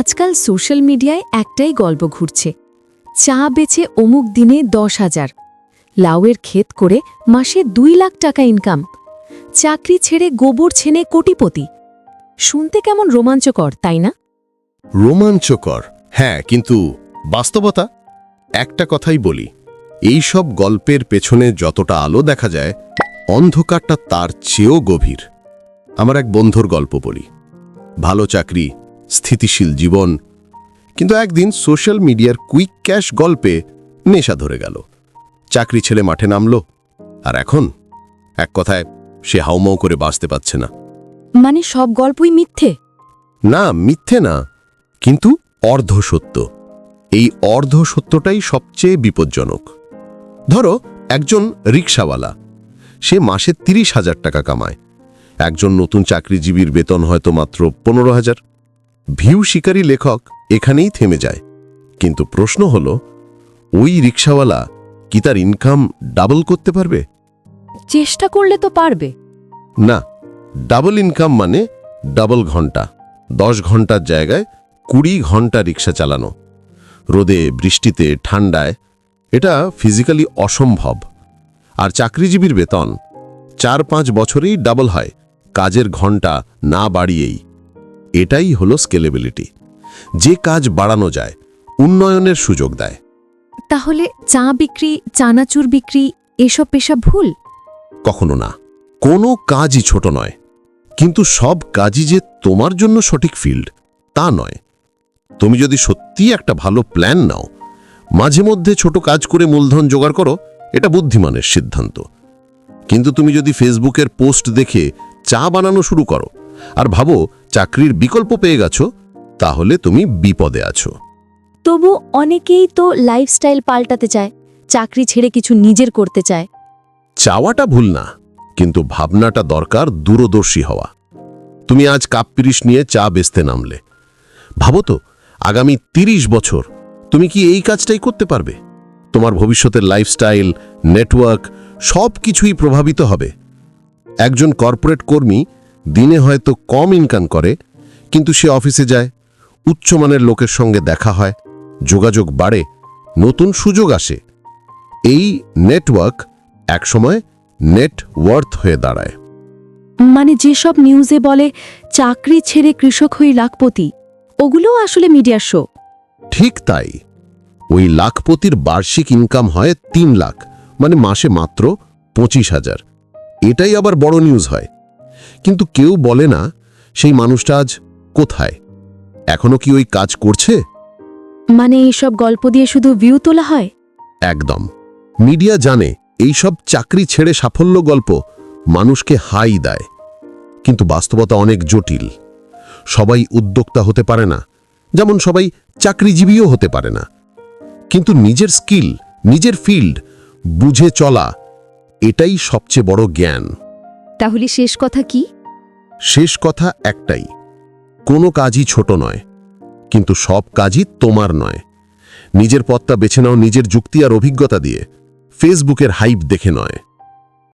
আজকাল সোশ্যাল মিডিয়ায় একটাই গল্প ঘুরছে। চা বেচে অমুক দিনে দশ হাজার। লাউয়ের ক্ষেত করে মাসে দুই লাখ টাকা ইনকাম চাকরি ছেড়ে গোবর ছেনে কোটিপতি। শুনতে কেমন রোমাঞ্চকর, তাই না? রোমাঞ্চকর হ্যাঁ কিন্তু বাস্তবতা? একটা কথাই বলি, এই সব গল্পের পেছনে যতটা আলো দেখা যায়, অন্ধকারটা তার চেয়েও গভীর। আমার এক বন্ধুর গল্প বলি। ভালো চাকরি স্থিতিশীল জীবন। কিন্তু একদিন সোশ্যাল মিডিয়ার কুইক ক্যাশ গল্পে নেশা ধরে গেল। চাকরি ছেড়ে মাঠে নামল। আর এখন? এক কথায় সে হাউমাউ করে বাঁচতে পারছে না। মানে সব গল্পই মিথ্যে? না মিথ্যে না। কিন্তু অর্ধ সত্য। এই অর্ধ সত্যটাই সবচেয়ে বিপজ্জনক। ধরো একজন রিক্সাওয়ালা সে মাসে তিরিশ হাজার টাকা কামায়। একজন নতুন চাকরিজীবীর বেতন হয়তো মাত্র পনেরো হাজার। ভিউ শিকারী লেখক এখানেই থেমে যায়। কিন্তু প্রশ্ন হল ওই রিক্সাওয়ালা কি তার ইনকাম ডাবল করতে পারবে? চেষ্টা করলে তো পারবে। না ডাবল ইনকাম মানে ডাবল ঘণ্টা। দশ ঘণ্টার জায়গায় কুড়ি ঘণ্টা রিক্সা চালানো। রোদে বৃষ্টিতে ঠান্ডায় এটা ফিজিক্যালি অসম্ভব। আর চাকরিজীবীর বেতন চার পাঁচ বছরেই ডাবল হয়। কাজের ঘণ্টা না বাড়িয়েই। এটাই হলো স্কেলেবিলিটি। যে কাজ বাড়ানো যায় উন্নয়নের সুযোগ দেয়। তাহলে চা বিক্রি চানাচুর বিক্রি এসব পেশা ভুল? কখনো না। কোনো কাজই ছোট নয়। কিন্তু সব কাজই যে তোমার জন্য সঠিক ফিল্ড তা নয়। তুমি যদি সত্যি একটা ভালো প্ল্যান নাও মাঝে মধ্যে ছোট কাজ করে মূলধন জোগাড় করো এটা বুদ্ধিমানের সিদ্ধান্ত। কিন্তু তুমি যদি ফেসবুকের পোস্ট দেখে চা বানানো শুরু করো আর ভাবো চাকরির বিকল্প পেয়ে গেছো তাহলে তুমি বিপদে আছো। তবু অনেকেই তো লাইফস্টাইল পাল্টাতে চায় চাকরি ছেড়ে কিছু নিজের করতে চায়। চাওয়াটা ভুল না কিন্তু ভাবনাটা দরকার দূরদর্শী হওয়া। তুমি আজ কাপ পিরিশ নিয়ে চা বেচতে নামলে। ভাবো তো আগামী ৩০ বছর তুমি কি এই কাজটাই করতে পারবে? তোমার ভবিষ্যতের লাইফস্টাইল নেটওয়ার্ক সব কিছুই প্রভাবিত হবে। একজন কর্পোরেট কর্মী দিনে হয়তো কম ইনকাম করে কিন্তু সে অফিসে যায় উচ্চমানের লোকের সঙ্গে দেখা হয় যোগাযোগ বাড়ে নতুন সুযোগ আসে। এই নেটওয়ার্ক একসময় নেট ওয়ার্থ হয়ে দাঁড়ায়। মানে যেসব নিউজে বলে চাকরি ছেড়ে কৃষক হই লাখপতি ওগুলোও আসলে মিডিয়ার শো ঠিক তাই। ওই লাখপতির বার্ষিক ইনকাম হয় তিন লাখ মানে মাসে মাত্র পঁচিশ হাজার। এটাই আবার বড় নিউজ হয়। কিন্তু কেউ বলে না সেই মানুষটা আজ কোথায়? এখনও কি ওই কাজ করছে? মানে এইসব গল্প দিয়ে শুধু ভিউ তোলা হয়? একদম। মিডিয়া জানে এই সব চাকরি ছেড়ে সাফল্য গল্প মানুষকে হাই দেয়। কিন্তু বাস্তবতা অনেক জটিল। সবাই উদ্যোক্তা হতে পারে না। যেমন সবাই চাকরিজীবীও হতে পারে না। কিন্তু নিজের স্কিল নিজের ফিল্ড বুঝে চলা এটাই সবচেয়ে বড় জ্ঞান। তাহলে শেষ কথা কি? শেষ কথা একটাই। কোনো কাজই ছোট নয়, কিন্তু সব কাজই তোমার নয়। নিজের পথটা বেছে নাও নিজের যুক্তি আর অভিজ্ঞতা দিয়ে। ফেসবুকের হাইপ দেখে নয়।